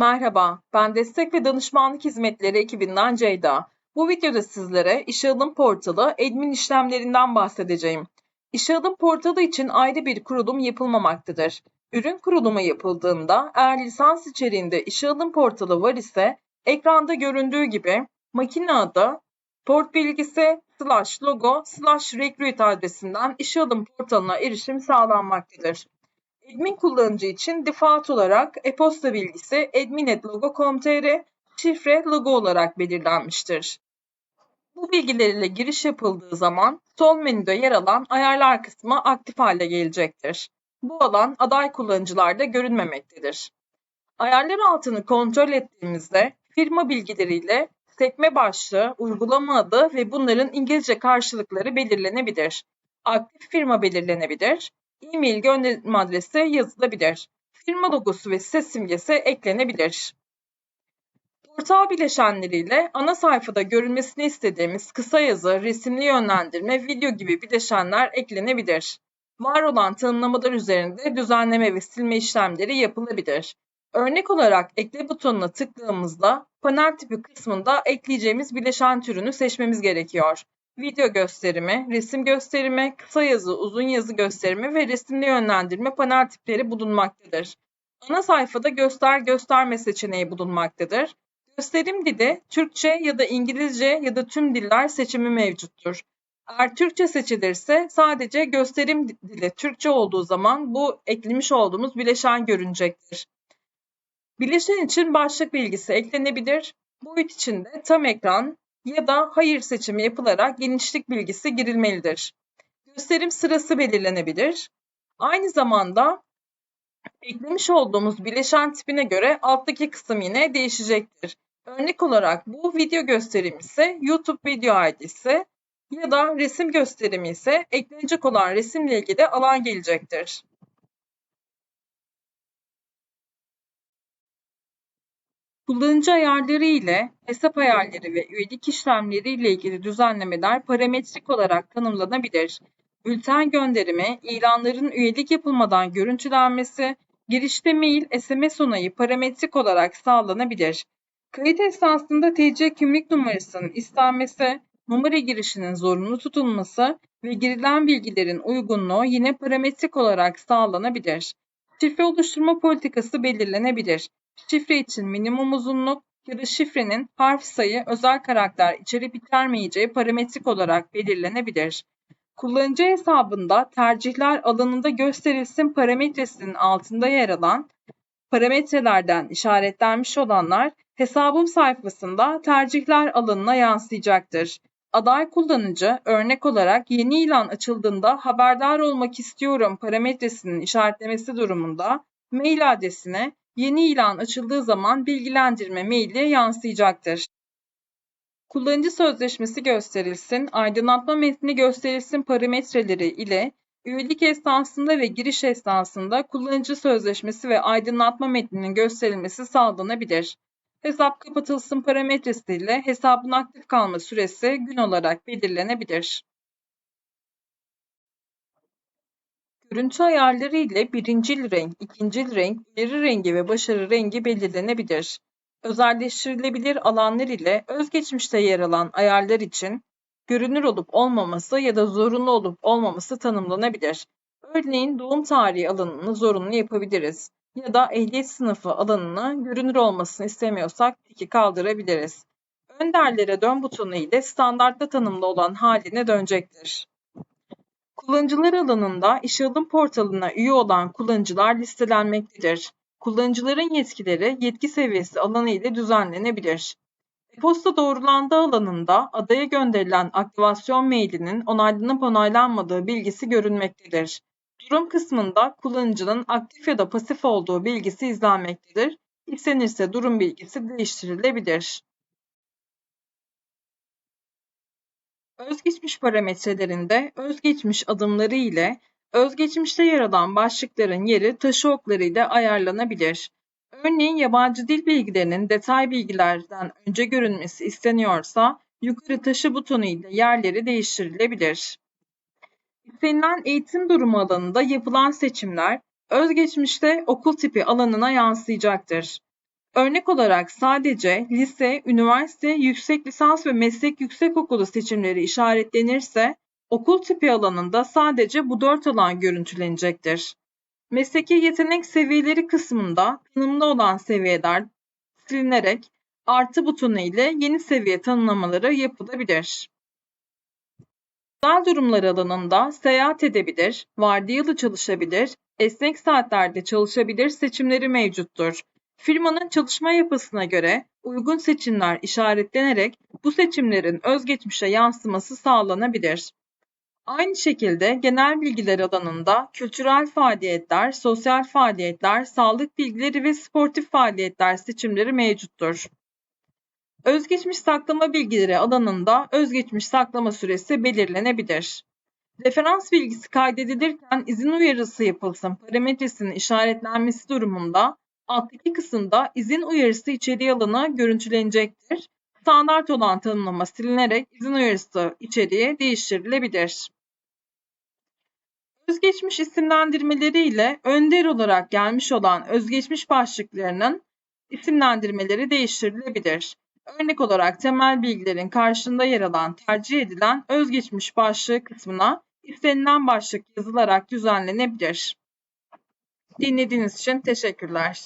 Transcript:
Merhaba, ben Destek ve Danışmanlık Hizmetleri ekibinden Ceyda. Bu videoda sizlere İşe Alım Portalı admin işlemlerinden bahsedeceğim. İşe Alım Portalı için ayrı bir kurulum yapılmamaktadır. Ürün kurulumu yapıldığında eğer lisans içeriğinde İşe Alım Portalı var ise ekranda göründüğü gibi makine adı, port bilgisi, slash logo, slash recruit adresinden İşe Alım Portalı'na erişim sağlanmaktadır. Admin kullanıcı için default olarak e-posta bilgisi admin.logo.com.tr, şifre logo olarak belirlenmiştir. Bu bilgiler ile giriş yapıldığı zaman sol menüde yer alan ayarlar kısmı aktif hale gelecektir. Bu alan aday kullanıcılarda görünmemektedir. Ayarlar altını kontrol ettiğimizde firma bilgileriyle sekme başlığı, uygulama adı ve bunların İngilizce karşılıkları belirlenebilir. Aktif firma belirlenebilir e-mail gönderim adresi yazılabilir. Firma logosu ve ses simgesi eklenebilir. Portal bileşenleriyle ana sayfada görülmesini istediğimiz kısa yazı, resimli yönlendirme, video gibi bileşenler eklenebilir. Var olan tanımlamalar üzerinde düzenleme ve silme işlemleri yapılabilir. Örnek olarak ekle butonuna tıkladığımızda panel tipi kısmında ekleyeceğimiz bileşen türünü seçmemiz gerekiyor video gösterimi, resim gösterimi, kısa yazı, uzun yazı gösterimi ve resimli yönlendirme panel tipleri bulunmaktadır. Ana sayfada göster gösterme seçeneği bulunmaktadır. Gösterim dili Türkçe ya da İngilizce ya da tüm diller seçimi mevcuttur. Eğer Türkçe seçilirse sadece gösterim dili Türkçe olduğu zaman bu eklemiş olduğumuz bileşen görünecektir. Bileşen için başlık bilgisi eklenebilir. Boyut için de tam ekran, ya da hayır seçimi yapılarak genişlik bilgisi girilmelidir. Gösterim sırası belirlenebilir. Aynı zamanda eklemiş olduğumuz bileşen tipine göre alttaki kısım yine değişecektir. Örnek olarak bu video gösterimi ise YouTube video ID'si ya da resim gösterimi ise eklenecek olan resimle ilgili alan gelecektir. Kullanıcı ayarları ile hesap ayarları ve üyelik işlemleri ile ilgili düzenlemeler parametrik olarak tanımlanabilir. Bülten gönderimi, ilanların üyelik yapılmadan görüntülenmesi, girişte mail, SMS onayı parametrik olarak sağlanabilir. Kayıt esnasında TC kimlik numarasının istenmesi, numara girişinin zorunlu tutulması ve girilen bilgilerin uygunluğu yine parametrik olarak sağlanabilir. Şifre oluşturma politikası belirlenebilir. Şifre için minimum uzunluk ya da şifrenin harf sayı özel karakter içerip içermeyeceği parametrik olarak belirlenebilir. Kullanıcı hesabında tercihler alanında gösterilsin parametresinin altında yer alan parametrelerden işaretlenmiş olanlar hesabım sayfasında tercihler alanına yansıyacaktır. Aday kullanıcı örnek olarak yeni ilan açıldığında haberdar olmak istiyorum parametresinin işaretlemesi durumunda mail adresine yeni ilan açıldığı zaman bilgilendirme maili yansıyacaktır. Kullanıcı sözleşmesi gösterilsin, aydınlatma metni gösterilsin parametreleri ile üyelik esnasında ve giriş esnasında kullanıcı sözleşmesi ve aydınlatma metninin gösterilmesi sağlanabilir. Hesap kapatılsın parametresi ile hesabın aktif kalma süresi gün olarak belirlenebilir. Görüntü ayarları ile birincil renk, ikincil renk, ileri rengi ve başarı rengi belirlenebilir. Özelleştirilebilir alanlar ile özgeçmişte yer alan ayarlar için görünür olup olmaması ya da zorunlu olup olmaması tanımlanabilir. Örneğin doğum tarihi alanını zorunlu yapabiliriz ya da ehliyet sınıfı alanını görünür olmasını istemiyorsak tiki kaldırabiliriz. Önderlere dön butonu ile standartta tanımlı olan haline dönecektir. Kullanıcılar alanında işe alım portalına üye olan kullanıcılar listelenmektedir. Kullanıcıların yetkileri yetki seviyesi alanı ile düzenlenebilir. E-posta doğrulandığı alanında adaya gönderilen aktivasyon mailinin onaylanıp onaylanmadığı bilgisi görünmektedir. Durum kısmında kullanıcının aktif ya da pasif olduğu bilgisi izlenmektedir. İstenirse durum bilgisi değiştirilebilir. Özgeçmiş parametrelerinde özgeçmiş adımları ile özgeçmişte yer alan başlıkların yeri taşı okları ile ayarlanabilir. Örneğin yabancı dil bilgilerinin detay bilgilerden önce görünmesi isteniyorsa yukarı taşı butonu ile yerleri değiştirilebilir. İstenilen eğitim durumu alanında yapılan seçimler özgeçmişte okul tipi alanına yansıyacaktır. Örnek olarak sadece lise, üniversite, yüksek lisans ve meslek yüksekokulu seçimleri işaretlenirse okul tipi alanında sadece bu dört alan görüntülenecektir. Mesleki yetenek seviyeleri kısmında tanımlı olan seviyeler silinerek artı butonu ile yeni seviye tanımlamaları yapılabilir. Özel durumlar alanında seyahat edebilir, vardiyalı çalışabilir, esnek saatlerde çalışabilir seçimleri mevcuttur. Firmanın çalışma yapısına göre uygun seçimler işaretlenerek bu seçimlerin özgeçmişe yansıması sağlanabilir. Aynı şekilde genel bilgiler alanında kültürel faaliyetler, sosyal faaliyetler, sağlık bilgileri ve sportif faaliyetler seçimleri mevcuttur. Özgeçmiş saklama bilgileri alanında özgeçmiş saklama süresi belirlenebilir. Referans bilgisi kaydedilirken izin uyarısı yapılsın parametresinin işaretlenmesi durumunda alttaki kısımda izin uyarısı içeriği alanı görüntülenecektir. Standart olan tanımlama silinerek izin uyarısı içeriği değiştirilebilir. Özgeçmiş isimlendirmeleri ile önder olarak gelmiş olan özgeçmiş başlıklarının isimlendirmeleri değiştirilebilir. Örnek olarak temel bilgilerin karşında yer alan tercih edilen özgeçmiş başlığı kısmına istenilen başlık yazılarak düzenlenebilir. Dinlediğiniz için teşekkürler.